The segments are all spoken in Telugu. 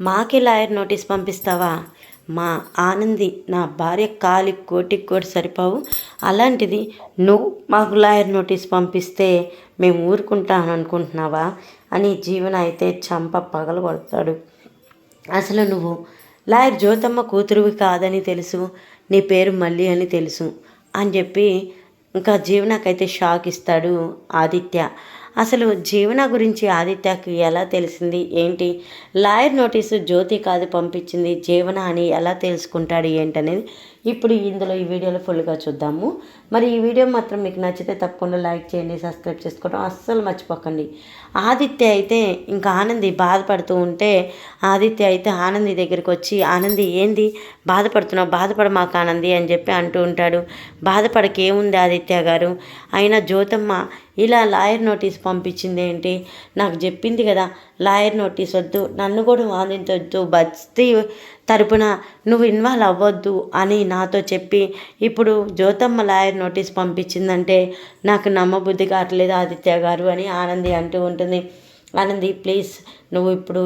మాకే లాయర్ నోటీస్ పంపిస్తావా? మా ఆనంది నా భార్య కాలి కోటికి కూడా సరిపోవు. అలాంటిది నువ్వు మాకు లాయర్ నోటీస్ పంపిస్తే మేము ఊరుకుంటాను అనుకుంటున్నావా అని జీవన అయితే చంప పగలు కొడతాడు. అసలు నువ్వు లాయర్ జ్యోతమ్మ కూతురువి కాదని తెలుసు నీ పేరు మళ్ళీ అని తెలుసు అని చెప్పి ఇంకా జీవనకైతే షాక్ ఇస్తాడు ఆదిత్య. అసలు జీవన గురించి ఆదిత్యకి ఎలా తెలిసింది? ఏంటి? లాయర్ నోటీసు జ్యోతి కాదు పంపించింది. జీవన అని ఎలా తెలుసుకుంటాడు ఏంటనేది ఇప్పుడు ఇందులో ఈ వీడియోలో ఫుల్గా చూద్దాము. మరి ఈ వీడియో మాత్రం మీకు నచ్చితే తప్పకుండా లైక్ చేయండి సబ్స్క్రైబ్ చేసుకోవడం అస్సలు మర్చిపోకండి. ఆదిత్య అయితే ఇంకా ఆనంది బాధపడుతూ ఉంటే ఆదిత్య అయితే ఆనంది దగ్గరికి వచ్చి ఆనంది ఏంది? బాధపడుతున్నావు? బాధపడ మాకు ఆనంది? అని చెప్పి అంటూ ఉంటాడు. బాధపడక ఏముంది ఆదిత్య గారు? అయినా జ్యోతమ్మ ఇలా లాయర్ నోటీస్ పంపించింది ఏంటి నాకు చెప్పింది కదా లాయర్ నోటీస్ వద్దు నన్ను కూడా వాదించవద్దు బస్తీ తరపున నువ్వు ఇన్వాల్వ్ అవ్వద్దు అని నాతో చెప్పి ఇప్పుడు జ్యోతమ్మ లాయర్ నోటీస్ పంపించిందంటే నాకు నమ్మబుద్ధి కావట్లేదు ఆదిత్య గారు అని ఆనంది అంటూ ఉంటుంది. ఆనంది ప్లీజ్ నువ్వు ఇప్పుడు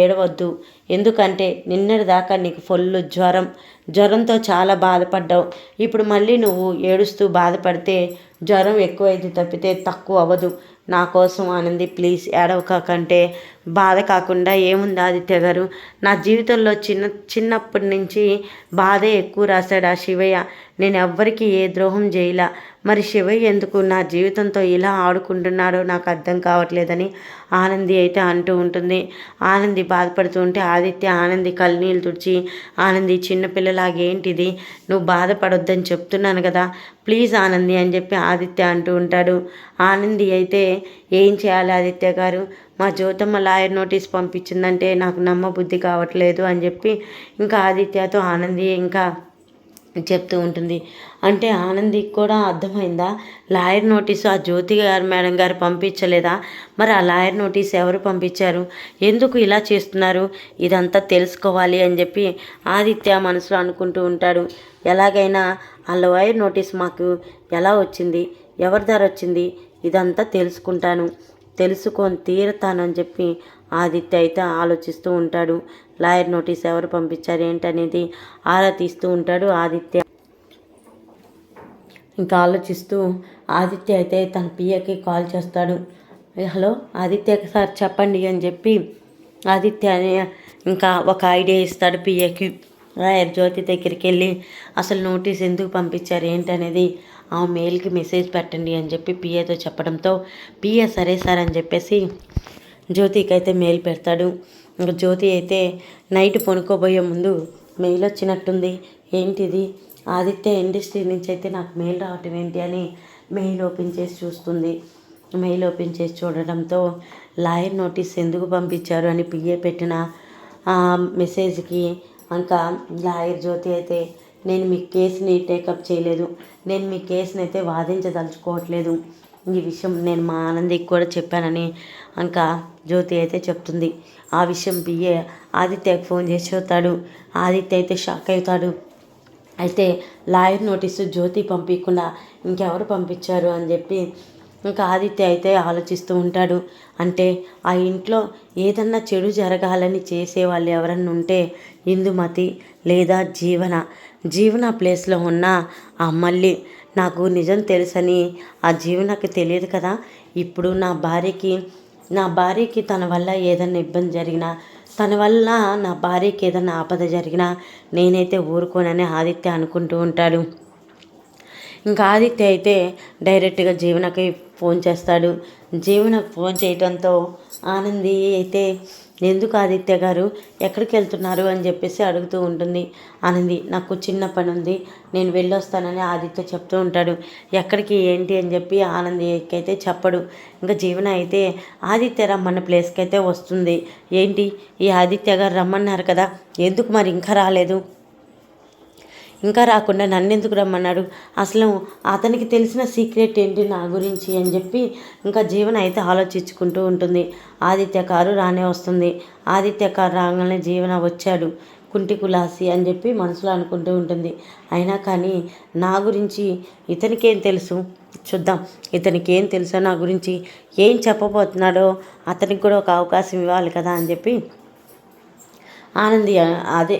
ఏడవద్దు. ఎందుకంటే నిన్నటి దాకా నీకు ఫుల్ జ్వరం. జ్వరంతో చాలా బాధపడ్డావు. ఇప్పుడు మళ్ళీ నువ్వు ఏడుస్తూ బాధపడితే జ్వరం ఎక్కువైతే తప్పితే తక్కువ అవ్వదు. నా కోసం ఆనంది ప్లీజ్ ఏడవ కాకంటే బాధ కాకుండా ఏముంది ఆదిత్య గారు? నా జీవితంలో చిన్న చిన్నప్పటి నుంచి బాధే ఎక్కువ రాశాడు ఆ శివయ్య. నేను ఎవ్వరికి ఏ ద్రోహం చేయలా. మరి శివయ్య ఎందుకు నా జీవితంతో ఇలా ఆడుకుంటున్నాడో నాకు అర్థం కావట్లేదని ఆనంది అయితే అంటూ ఉంటుంది. ఆనంది బాధపడుతూ ఉంటే ఆదిత్య ఆనంది కళ్ళనీళ్ళు తుడిచి ఆనంది చిన్నపిల్లలాగేంటిది నువ్వు బాధపడొద్దని చెప్తున్నాను కదా. ప్లీజ్ ఆనంది అని చెప్పి ఆదిత్య అంటూ ఉంటాడు. ఆనంది అయితే ఏం చేయాలి ఆదిత్య గారు? మా జ్యోతమ్మ లాయర్ నోటీస్ పంపించిందంటే నాకు నమ్మబుద్ధి కావట్లేదు అని చెప్పి ఇంకా ఆదిత్యతో ఆనంది ఇంకా చెప్తూ ఉంటుంది. అంటే ఆనందికి కూడా అర్థమైందా? లాయర్ నోటీసు ఆ జ్యోతి గారు మేడం గారు పంపించలేదా? మరి ఆ లాయర్ నోటీస్ ఎవరు పంపించారు? ఎందుకు ఇలా చేస్తున్నారు? ఇదంతా తెలుసుకోవాలి అని చెప్పి ఆదిత్య మనసులో అనుకుంటూ ఉంటాడు. ఎలాగైనా ఆ లాయర్ నోటీస్ మాకు ఎలా వచ్చింది? ఎవరి ద్వారా వచ్చింది? ఇదంతా తెలుసుకుంటాను. తెలుసుకొని తీరతానని చెప్పి ఆదిత్య అయితే ఆలోచిస్తూ ఉంటాడు. లాయర్ నోటీస్ ఎవరు పంపించారు ఏంటనేది ఆరా తీస్తూ ఉంటాడు ఆదిత్య. ఇంకా ఆలోచిస్తూ ఆదిత్య అయితే తన పిఏకి కాల్ చేస్తాడు. హలో ఆదిత్య సార్ చెప్పండి అని చెప్పి ఆదిత్య ఇంకా ఒక ఐడియా ఇస్తాడు పిఏకి. రాయర్ జ్యోతి దగ్గరికి వెళ్ళి అసలు నోటీస్ ఎందుకు పంపించారు ఏంటనేది ఆ మెయిల్కి మెసేజ్ పెట్టండి అని చెప్పి పిఏతో చెప్పడంతో పిఏ సరే సార్ అని చెప్పేసి జ్యోతికి అయితే మెయిల్ పెడతాడు. ఇంకా జ్యోతి అయితే నైట్ పనుకోబోయే ముందు మెయిల్ వచ్చినట్టుంది. ఏంటిది? ఆదిత్య ఇండస్ట్రీ నుంచి అయితే నాకు మెయిల్ రావటం ఏంటి? అని మెయిల్ ఓపెన్ చేసి చూస్తుంది. మెయిల్ ఓపెన్ చేసి చూడడంతో లాయర్ నోటీస్ ఎందుకు పంపించారు? అని పిఏ పెట్టిన మెసేజ్కి ఇంకా లాయర్ జ్యోతి అయితే నేను మీ కేసుని టేకప్ చేయలేదు. నేను మీ కేసుని అయితే వాదించదలుచుకోవట్లేదు. ఈ విషయం నేను మా ఆనందికి కూడా చెప్పానని ఇంకా జ్యోతి అయితే చెప్తుంది. ఆ విషయం బిఏ ఆదిత్యకి ఫోన్ చేసి చెప్తాడు. ఆదిత్య అయితే షాక్ అవుతాడు. అయితే లాయర్ నోటీసు జ్యోతి పంపించకుండా ఇంకెవరు పంపించారు అని చెప్పి ఇంకా ఆదిత్య అయితే ఆలోచిస్తూ ఉంటాడు. అంటే ఆ ఇంట్లో ఏదన్నా చెడు జరగాలని చేసే వాళ్ళు ఎవరన్నా ఉంటే ఇందుమతి లేదా జీవన. జీవన ప్లేస్లో ఉన్న ఆ మళ్ళీ నాకు నిజం తెలుసని ఆ జీవనకి తెలియదు కదా. ఇప్పుడు నా భార్యకి నా భార్యకి తన వల్ల ఏదైనా ఇబ్బంది జరిగినా తన వల్ల నా భార్యకి ఏదైనా ఆపద జరిగినా నేనైతే ఊరుకోనని ఆదిత్య అనుకుంటూ ఉంటాడు. ఇంకా ఆదిత్య అయితే డైరెక్ట్గా జీవనకి ఫోన్ చేస్తాడు. జీవనకు ఫోన్ చేయడంతో ఆనంది అయితే ఎందుకు ఆదిత్య గారు ఎక్కడికి వెళ్తున్నారు? అని చెప్పేసి అడుగుతూ ఉంటుంది. ఆనంది నాకు చిన్న పని ఉంది. నేను వెళ్ళొస్తానని ఆదిత్య చెప్తూ ఉంటాడు. ఎక్కడికి ఏంటి? అని చెప్పి ఆనందికి అయితే చెప్పడు. ఇంకా జీవన అయితే ఆదిత్య రమ్మన్న ప్లేస్కి అయితే వస్తుంది. ఏంటి? ఈ ఆదిత్య గారు రమ్మన్నారు కదా. ఎందుకు మరి ఇంకా రాలేదు? ఇంకా రాకుండా నన్ను ఎందుకు రమ్మన్నాడు? అసలు అతనికి తెలిసిన సీక్రెట్ ఏంటి నా గురించి అని చెప్పి ఇంకా జీవన అయితే ఆలోచించుకుంటూ ఉంటుంది. ఆదిత్య కారు రానే వస్తుంది. ఆదిత్య కారు రాగానే జీవన వచ్చాడు. కుంటి కులాసి అని చెప్పి మనసులో అనుకుంటూ ఉంటుంది. అయినా కానీ నా గురించి ఇతనికేం తెలుసు? చూద్దాం. ఇతనికి ఏం తెలుసో నా గురించి ఏం చెప్పబోతున్నాడో అతనికి కూడా ఒక అవకాశం ఇవ్వాలి కదా అని చెప్పి ఆనంది అదే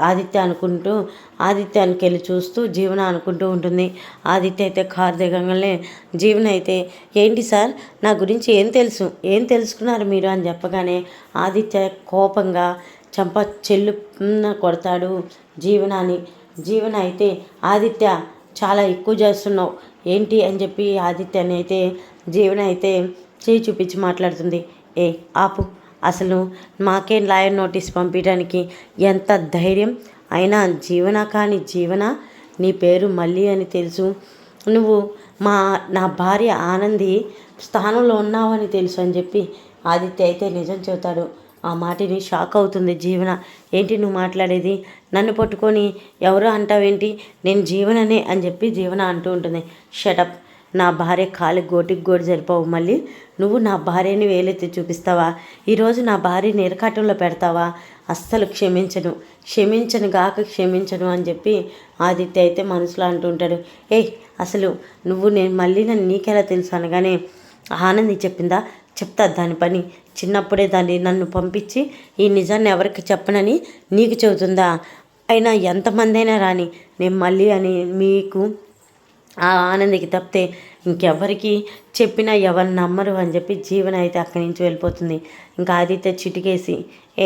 ఆదిత్య అనుకుంటూ ఆదిత్యానికి వెళ్ళి చూస్తూ జీవన అనుకుంటూ ఉంటుంది. ఆదిత్య అయితే కారు దిగంగానే జీవన అయితే ఏంటి సార్ నా గురించి ఏం తెలుసు? ఏం తెలుసుకున్నారు మీరు? అని చెప్పగానే ఆదిత్య కోపంగా చంప చెల్లు కొడతాడు జీవనాన్ని జీవన అయితే ఆదిత్య చాలా ఎక్కువ చేస్తున్నావు. ఏంటి? అని చెప్పి ఆదిత్యని అయితే జీవన అయితే చేయి చూపించి మాట్లాడుతుంది. ఏ ఆపు. అసలు మాకేం లాయర్ నోటీస్ పంపించడానికి ఎంత ధైర్యం? అయినా జీవన కానీ జీవన? నీ పేరు మళ్ళీ అని తెలుసు. నువ్వు మా నా భార్య ఆనంది స్థానంలో ఉన్నావని తెలుసు అని చెప్పి ఆదిత్య అయితే నిజం చెబుతాడు. ఆ మాటిని షాక్ అవుతుంది జీవన. ఏంటి నువ్వు మాట్లాడేది? నన్ను పట్టుకొని ఎవరో అంటావేంటి? నేను జీవననే అని చెప్పి జీవన అంటూ ఉంటుంది. షటప్ నా భార్య కాలి గోటికి గోటి సరిపోవు మళ్ళీ నువ్వు నా భార్యని వేలెత్తి చూపిస్తావా? ఈరోజు నా భార్యని ఎరకాటంలో పెడతావా? అస్సలు క్షమించను. క్షమించను గాక క్షమించను అని చెప్పి ఆదిత్య అయితే మనసులో అంటుంటాడు ఏయ్ అసలు నువ్వు నేను మళ్ళీ నన్ను నీకెలా తెలుసు అనగానే ఆనంది చెప్పిందా? చెప్తా దాని పని. చిన్నప్పుడే దాన్ని నన్ను పంపించి ఈ నిజాన్ని ఎవరికి చెప్పనని నీకు చెబుతుందా? అయినా ఎంతమంది అయినా రాని నేను మళ్ళీ అని మీకు ఆ ఆనందికి తప్పితే ఇంకెవ్వరికి చెప్పినా ఎవరు నమ్మరు అని చెప్పి జీవన అయితే అక్కడి నుంచి వెళ్ళిపోతుంది. ఇంకా ఆదిత్య చిటికేసి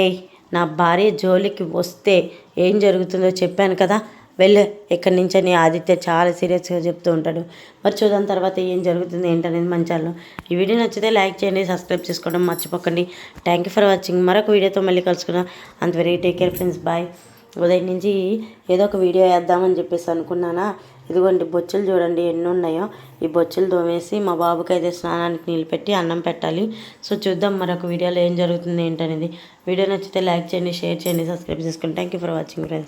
ఏయ్ నా భార్య జోలికి వస్తే ఏం జరుగుతుందో చెప్పాను కదా వెళ్ళే. ఇక్కడి నుంచి అని ఆదిత్య చాలా సీరియస్గా చెప్తూ ఉంటాడు. మరి చూద్దాం తర్వాత ఏం జరుగుతుంది ఏంటనేది మంచాల్లో ఈ వీడియో నచ్చితే లైక్ చేయండి సబ్స్క్రైబ్ చేసుకోవడం మర్చిపోకండి. Thank you for watching. మరొక వీడియోతో మళ్ళీ కలుసుకుందాం. అంతవరకు టేక్ కేర్ ఫ్రెండ్స్. బాయ్. ఉదయం నుంచి ఏదో ఒక వీడియో వేద్దామని చెప్పేసి అనుకున్నానా? ఇదిగోండి బొచ్చులు చూడండి ఎన్ని ఉన్నాయో ఈ బొచ్చులు తోమేసి మా బాబుకి అయితే స్నానానికి నీళ్ళు పెట్టి అన్నం పెట్టాలి. సో చూద్దాం మరొక వీడియోలో ఏం జరుగుతుంది ఏంటనేది. వీడియో నచ్చితే లైక్ చేయండి షేర్ చేయండి సబ్స్క్రైబ్ చేసుకోండి thank you for watching friends